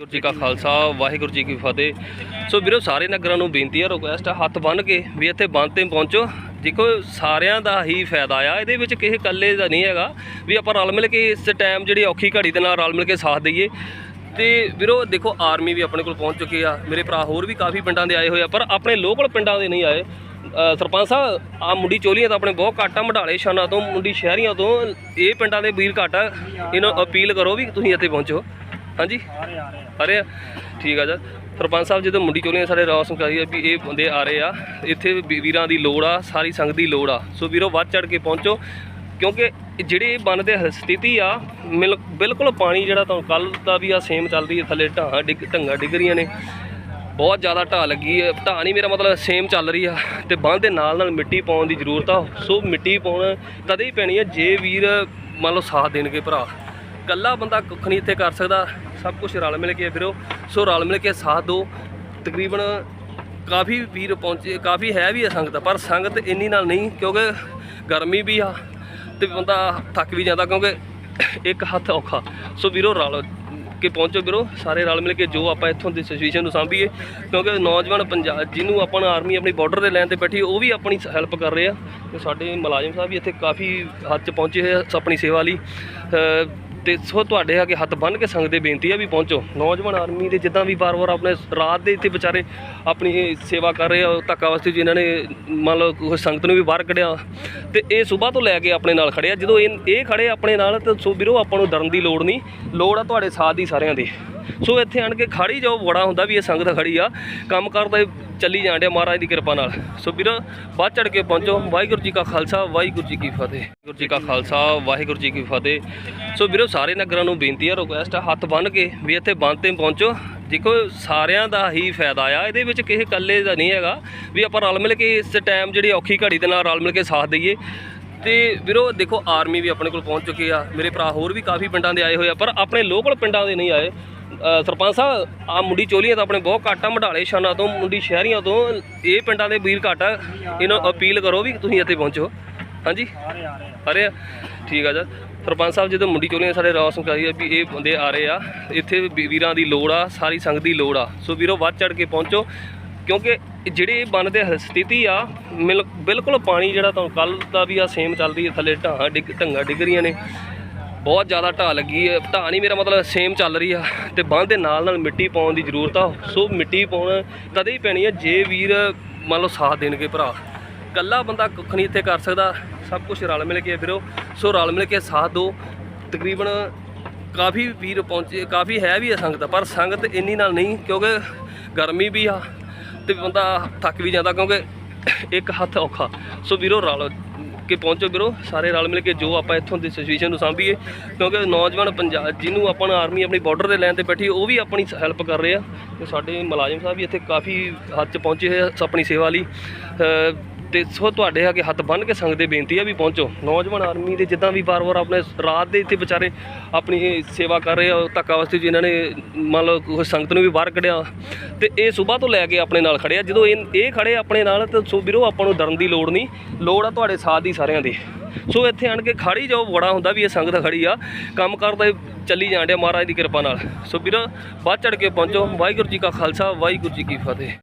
ਵਾਹਿਗੁਰੂ ਜੀ ਕਾ ਖਾਲਸਾ, ਵਾਹਿਗੁਰੂ ਜੀ ਕੀ ਫਤਿਹ। ਸੋ ਵੀਰੋ ਸਾਰੇ ਨਗਰਾਂ ਨੂੰ ਬੇਨਤੀ ਹੈ ਰਿਕੁਐਸਟ ਹੈ ਹੱਥ ਬੰਨ ਕੇ ਵੀ ਇੱਥੇ ਬੰਦ ਤੇ ਪਹੁੰਚੋ। ਦੇਖੋ, ਸਾਰਿਆਂ ਦਾ ਹੀ ਫਾਇਦਾ ਆ। ਇਹਦੇ ਵਿੱਚ ਕਿਸੇ ਇਕੱਲੇ ਦਾ ਨਹੀਂ ਹੈਗਾ ਵੀ ਆਪਾਂ ਰਲ ਮਿਲ ਕੇ ਇਸ ਟਾਈਮ ਜਿਹੜੀ ਔਖੀ ਘੜੀ ਦੇ ਨਾਲ ਰਲ ਮਿਲ ਕੇ ਸਾਥ ਦਈਏ। ਤੇ ਵੀਰੋ, ਦੇਖੋ ਆਰਮੀ ਵੀ ਆਪਣੇ ਕੋਲ ਪਹੁੰਚ ਚੁੱਕੀ ਆ। ਮੇਰੇ ਭਰਾ ਹੋਰ ਵੀ ਕਾਫੀ ਪਿੰਡਾਂ ਦੇ ਆਏ ਹੋਏ ਆ, ਪਰ ਆਪਣੇ ਲੋਕਲ ਪਿੰਡਾਂ ਦੇ ਨਹੀਂ ਆਏ। ਸਰਪੰਚ ਸਾਹਿਬ ਆ ਮੁੰਡੀ ਚੋਲੀਆਂ ਤਾਂ ਆਪਣੇ ਬਹੁਤ ਘੱਟ ਆ ਮਢਾਲੇ ਸ਼ਾਨਾ ਤੋਂ, ਮੁੰਡੀ ਸ਼ਹਿਰੀਆਂ ਤੋਂ। ਇਹ ਪਿੰਡਾਂ ਦੇ ਵੀਰ ਘੱਟ ਆ। ਇਹਨਾਂ ਅਪੀਲ ਕਰੋ ਵੀ ਤੁਸੀਂ ਇੱਥੇ ਪਹੁੰਚੋ। ਹਾਂਜੀ? ਆ ਰਹੇ ਆ। ਠੀਕ ਆ ਜੀ ਸਰਪੰਚ ਸਾਹਿਬ, ਜਦੋਂ ਮੁੰਡੀ ਚੋਲੀਆਂ ਸਾਡੇ ਰੌਸ਼ਨ ਕਰੀ ਆ ਵੀ ਇਹ ਬੰਦੇ ਆ ਰਹੇ ਆ, ਇੱਥੇ ਵੀ- ਵੀਰਾਂ ਦੀ ਲੋੜ ਆ, ਸਾਰੀ ਸੰਗਤ ਦੀ ਲੋੜ ਆ। ਸੋ ਵੀਰੋ, ਵੱਧ ਚੜ ਕੇ ਪਹੁੰਚੋ, ਕਿਉਂਕਿ ਜਿਹੜੇ ਬੰਨ ਦੇ ਹ- ਸਥਿਤੀ ਆ, ਮਿਲ- ਬਿਲਕੁਲ ਪਾਣੀ ਜਿਹੜਾ ਤੁਹਾਨੂੰ ਕੱਲ ਦਾ ਵੀ ਆ ਸੇਮ ਚੱਲਦੀ ਹੈ ਥੱਲੇ ਢਾਹਾਂ ਡਿੱਗ, ਢੰਗਾ ਡਿੱਗ ਰਹੀਆਂ ਨੇ। ਬਹੁਤ ਜ਼ਿਆਦਾ ਢਾਹ ਲੱਗੀ ਹੈ ਢਾਹ ਨਹੀਂ ਮੇਰਾ ਮਤਲਬ ਸੇਮ ਚੱਲ ਰਹੀ ਆ। ਤੇ ਬੰਨ ਦੇ ਨਾਲ ਨਾਲ ਮਿੱਟੀ ਪਾਉਣ ਦੀ ਜ਼ਰੂਰਤ ਆ। ਸੋ ਮਿੱਟੀ ਪਾਉਣ ਤਦੇ ਹੀ ਪੈਣੀ ਆ, ਜੇ ਵੀਰ ਮੰਨ ਲਓ ਸਾਥ ਦੇਣਗੇ ਭਰਾ। ਇਕੱਲਾ ਬੰਦਾ ਕੁੱਖ ਨਹੀਂ ਇੱਥੇ ਕਰ ਸਕਦਾ। ਸਭ ਕੁਝ ਰਲ ਮਿਲ ਕੇ ਵੀਰੋ, ਸੋ ਰਲ ਮਿਲ ਕੇ ਸਾਥ ਦਿਓ। ਤਕਰੀਬਨ ਕਾਫੀ ਵੀਰ ਪਹੁੰਚੇ, ਕਾਫੀ ਹੈ ਵੀ ਆ ਸੰਗਤ, ਪਰ ਸੰਗਤ ਇੰਨੀ ਨਾਲ ਨਹੀਂ, ਕਿਉਂਕਿ ਗਰਮੀ ਵੀ ਆ ਤੇ ਬੰਦਾ ਥੱਕ ਵੀ ਜਾਂਦਾ, ਕਿਉਂਕਿ ਇੱਕ ਹੱਥ ਔਖਾ। ਸੋ ਵੀਰੋ, ਰਲ ਕੇ ਪਹੁੰਚੋ ਵੀਰੋ, ਸਾਰੇ ਰਲ ਮਿਲ ਕੇ ਜੋ ਆਪਾਂ ਇੱਥੋਂ ਦੀ ਸਿਚੁਏਸ਼ਨ ਨੂੰ ਸਾਂਭੀਏ, ਕਿਉਂਕਿ ਨੌਜਵਾਨ ਪੰਜਾਬ ਜਿਹਨੂੰ ਆਪਾਂ ਆਰਮੀ ਆਪਣੀ ਬਾਰਡਰ 'ਤੇ ਲਾਈਨ ਤੇ ਬੈਠੀ, ਉਹ ਵੀ ਆਪਣੀ ਹੈਲਪ ਕਰ ਰਹੇ ਆ। ਤੇ ਸਾਡੇ ਮੁਲਾਜ਼ਮ ਸਾਹਿਬ ਵੀ ਇੱਥੇ ਕਾਫੀ ਹੱਦ 'ਚ ਪਹੁੰਚੇ ਹੋਏ ਆ, ਆਪਣੀ ਸੇਵਾ ਲਈ। ਤੇ ਸੋ ਤੁਹਾਡੇ ਅੱਗੇ ਹੱਥ ਬੰਨ੍ਹ ਕੇ ਸੰਗਤ ਦੇ ਬੇਨਤੀ ਆ ਵੀ ਪਹੁੰਚੋ। ਨੌਜਵਾਨ ਆਰਮੀ ਦੇ ਜਿੱਦਾਂ ਵੀ ਵਾਰ-ਵਾਰ ਆਪਣੇ ਰਾਤ ਦੇ ਇੱਥੇ ਵਿਚਾਰੇ ਆਪਣੀ ਸੇਵਾ ਕਰ ਰਹੇ ਆ ਧੱਕਾ ਵਾਸਤੇ ਇਹਨਾਂ ਨੇ ਮੰਨ ਲਓ ਕੋਈ ਸੰਗਤ ਨੂੰ ਵੀ ਬਾਹਰ ਕੱਢਿਆ। ਤੇ ਇਹ ਸਵੇਰ ਤੋਂ ਲੈ ਕੇ ਆਪਣੇ ਨਾਲ ਖੜੇ ਆ। ਜਦੋਂ ਇਹ ਇਹ ਖੜੇ ਆਪਣੇ ਨਾਲ, ਤਾਂ ਸੋ ਵੀਰੋ ਆਪਾਂ ਨੂੰ ਡਰਨ ਦੀ ਲੋੜ ਨਹੀਂ। ਲੋੜ ਆ ਤੁਹਾਡੇ ਸਾਥ ਦੀ ਸਾਰਿਆਂ ਦੀ। ਸੋ ਇੱਥੇ ਆਣ ਕੇ ਖੜੀ ਜਾਓ, ਬੜਾ ਹੁੰਦਾ ਵੀ ਇਹ ਸੰਗਤ ਖੜੀ ਆ। ਕੰਮ ਕਰਦਾ ਚੱਲੀ ਜਾਣ ਡਿਆ ਮਹਾਰਾਜ ਦੀ ਕਿਰਪਾ ਨਾਲ। ਸੋ ਵੀਰ, ਵੱਧ ਚੜ ਕੇ ਪਹੁੰਚੋ। ਵਾਹਿਗੁਰੂ ਜੀ ਕਾ ਖਾਲਸਾ, ਵਾਹਿਗੁਰੂ ਜੀ ਕੀ ਫਤਿਹ। ਵਾਹਿਗੁਰੂ ਜੀ ਕਾ ਖਾਲਸਾ, ਵਾਹਿਗੁਰੂ ਜੀ ਕੀ ਫਤਿਹ। ਸੋ ਵੀਰੋ, ਸਾਰੇ ਨਗਰਾਂ ਨੂੰ ਬੇਨਤੀ ਆ ਰਿਕੁਐਸਟ ਆ, ਹੱਥ ਬੰਨ ਕੇ ਵੀ ਇੱਥੇ ਬੰਦ ਤੇ ਪਹੁੰਚੋ। ਦੇਖੋ, ਸਾਰਿਆਂ ਦਾ ਹੀ ਫਾਇਦਾ ਆ। ਇਹਦੇ ਵਿੱਚ ਕਿਸੇ ਇਕੱਲੇ ਦਾ ਨਹੀਂ ਹੈਗਾ ਵੀ ਆਪਾਂ ਰਲ ਮਿਲ ਕੇ ਇਸ ਟਾਈਮ ਜਿਹੜੀ ਔਖੀ ਘੜੀ ਦੇ ਨਾਲ ਰਲ ਮਿਲ ਕੇ ਸਾਥ ਦਈਏ। ਤੇ ਵੀਰੋ, ਦੇਖੋ ਆਰਮੀ ਵੀ ਆਪਣੇ ਕੋਲ ਪਹੁੰਚ ਚੁੱਕੀ ਆ। ਮੇਰੇ ਭਰਾ ਹੋਰ ਵੀ ਕਾਫੀ ਪਿੰਡਾਂ ਦੇ ਆਏ ਹੋਏ ਆ, ਪਰ ਆਪਣੇ ਲੋਕਲ ਪਿੰਡਾਂ ਦੇ ਨਹੀਂ ਆਏ। ਸਰਪੰਚ ਸਾਹਿਬ ਆ ਮੁੰਡੀ ਚੋਲੀਆਂ ਤਾਂ ਆਪਣੇ ਬਹੁਤ ਘੱਟ ਮਢਾਲੇ ਸ਼ਾਨਾ ਤੋਂ ਮੁੰਡੀ ਸ਼ਹਿਰੀਆਂ ਤੋਂ ਇਹ ਪਿੰਡਾਂ ਦੇ ਵੀਰ ਘੱਟ ਇਹਨਾਂ ਅਪੀਲ ਕਰੋ ਵੀ ਤੁਸੀਂ ਇੱਥੇ ਪਹੁੰਚੋ। ਹਾਂਜੀ? ਆ ਰਹੇ ਆ ਠੀਕ ਆ ਜੀ। ਸਰਪੰਚ ਸਾਹਿਬ ਜਦੋਂ ਮੁੰਡੀ ਚੋਲੀਆਂ ਸਾਡੇ ਰੌਸ਼ਨ ਕਰੀ ਆ ਵੀ ਇਹ ਬੰਦੇ ਆ ਰਹੇ ਆ ਇੱਥੇ ਵੀਰਾਂ ਦੀ ਲੋੜ ਆ ਸਾਰੀ ਸੰਗਤ ਦੀ ਲੋੜ ਆ। ਸੋ ਵੀਰੋ ਵੱਧ ਚੜ ਕੇ ਪਹੁੰਚੋ ਕਿਉਂਕਿ ਜਿਹੜੇ ਬੰਨ ਦੇ ਹ- ਸਥਿਤੀ ਆ ਮਿਲ- ਬਿਲਕੁਲ ਪਾਣੀ ਜਿਹੜਾ ਤੁਹਾਨੂੰ ਕੱਲ ਦਾ ਵੀ ਆ ਸੇਮ ਚੱਲਦੀ ਹੈ ਥੱਲੇ ਢਾਹਾਂ ਡਿੱਗ ਢੰਗਾ ਡਿੱਗ ਰਹੀਆਂ ਨੇ। ਬਹੁਤ ਜ਼ਿਆਦਾ ਢਾਹ ਲੱਗੀ ਹੈ। ਢਾਹ ਨਹੀਂ ਮੇਰਾ ਮਤਲਬ ਸੇਮ ਚੱਲ ਰਹੀ ਆ ਤੇ ਬੰਨ ਦੇ ਨਾਲ ਨਾਲ ਮਿੱਟੀ ਪਾਉਣ ਦੀ ਜ਼ਰੂਰਤ ਆ। ਸੋ ਮਿੱਟੀ ਪਾਉਣ ਤਦੇ ਹੀ ਪੈਣੀ ਆ। ਜੇ ਵੀਰ ਮੰਨ ਲਓ ਸਾਥ ਦੇਣਗੇ ਭਰਾ ਕੱਲਾ ਬੰਦਾ ਕੁੱਖ ਨਹੀਂ ਇੱਥੇ ਕਰ ਸਕਦਾ। ਸਭ ਕੁਝ ਰਲ ਮਿਲ ਕੇ ਵੀਰੋ ਸੋ ਰਲ ਮਿਲ ਕੇ ਸਾਥ ਦਿਓ। ਤਕਰੀਬਨ ਕਾਫੀ ਵੀਰ ਪਹੁੰਚੇ, ਕਾਫੀ ਹੈ ਵੀ ਆ ਸੰਗਤ, ਪਰ ਸੰਗਤ ਇੰਨੀ ਨਾਲ ਨਹੀਂ, ਕਿਉਂਕਿ ਗਰਮੀ ਵੀ ਆ ਤੇ ਬੰਦਾ ਥੱਕ ਵੀ ਜਾਂਦਾ ਕਿਉਂਕਿ ਇੱਕ ਹੱਥ ਔਖਾ। ਸੋ ਵੀਰੋ ਰਲ ਕੇ ਪਹੁੰਚੋ ਵੀਰੋ, ਸਾਰੇ ਰਲ ਮਿਲ ਕੇ ਜੋ ਆਪਾਂ ਇੱਥੋਂ ਦੀ ਸਿਚੁਏਸ਼ਨ ਨੂੰ ਸਾਂਭੀਏ, ਕਿਉਂਕਿ ਨੌਜਵਾਨ ਪੰਜਾਬ ਜਿਹਨੂੰ ਆਪਾਂ ਆਰਮੀ ਆਪਣੀ ਬਾਰਡਰ ਦੇ ਲਾਈਨ ਤੇ ਬੈਠੀ, ਉਹ ਵੀ ਆਪਣੀ ਹੈਲਪ ਕਰ ਰਹੇ ਆ। ਤੇ ਸਾਡੇ ਮੁਲਾਜ਼ਮ ਸਾਹਿਬ ਵੀ ਇੱਥੇ ਕਾਫੀ ਹੱਦ 'ਚ ਪਹੁੰਚੇ ਹੋਏ ਆ ਆਪਣੀ ਸੇਵਾ ਲਈ। ਤੇ ਸੋ ਤੁਹਾਡੇ ਅੱਗੇ ਹੱਥ ਬੰਨ੍ਹ ਕੇ ਸੰਗਤ ਦੇ ਬੇਨਤੀ ਆ ਵੀ ਪਹੁੰਚੋ। ਨੌਜਵਾਨ ਆਰਮੀ ਦੇ ਜਿੱਦਾਂ ਵੀ ਵਾਰ-ਵਾਰ ਆਪਣੇ ਰਾਤ ਦੇ ਇੱਥੇ ਵਿਚਾਰੇ ਆਪਣੀ ਸੇਵਾ ਕਰ ਰਹੇ ਆ ਧੱਕਾ ਵਾਸਤੇ ਜਿਨ੍ਹਾਂ ਨੇ ਮੰਨ ਲਓ ਕੋਈ ਸੰਗਤ ਨੂੰ ਵੀ ਬਾਹਰ ਕੱਢਿਆ। ਤੇ ਇਹ ਸਵੇਰ ਤੋਂ ਲੈ ਕੇ ਆਪਣੇ ਨਾਲ ਖੜੇ ਆ। ਜਦੋਂ ਇਹ ਇਹ ਖੜੇ ਆਪਣੇ ਨਾਲ, ਤਾਂ ਸੋ ਵੀਰੋ, ਆਪਾਂ ਨੂੰ ਡਰਨ ਦੀ ਲੋੜ ਨਹੀਂ। ਲੋੜ ਆ ਤੁਹਾਡੇ ਸਾਥ ਦੀ ਸਾਰਿਆਂ ਦੀ। ਸੋ ਇੱਥੇ ਆਣ ਕੇ ਖੜੀ ਜਾਓ, ਬੜਾ ਹੁੰਦਾ ਵੀ ਇਹ ਸੰਗਤ ਖੜੀ ਆ। ਕੰਮ ਕਰਦਾ ਚੱਲੀ ਜਾਣ ਡਿਆ ਮਹਾਰਾਜ ਦੀ ਕਿਰਪਾ ਨਾਲ। ਸੋ ਵੀਰੋ ਬਾਅਦ ਚੜ ਕੇ ਪਹੁੰਚੋ। ਵਾਹਿਗੁਰੂ ਜੀ ਕਾ ਖਾਲਸਾ, ਵਾਹਿਗੁਰੂ ਜੀ ਕੀ ਫਤਿਹ।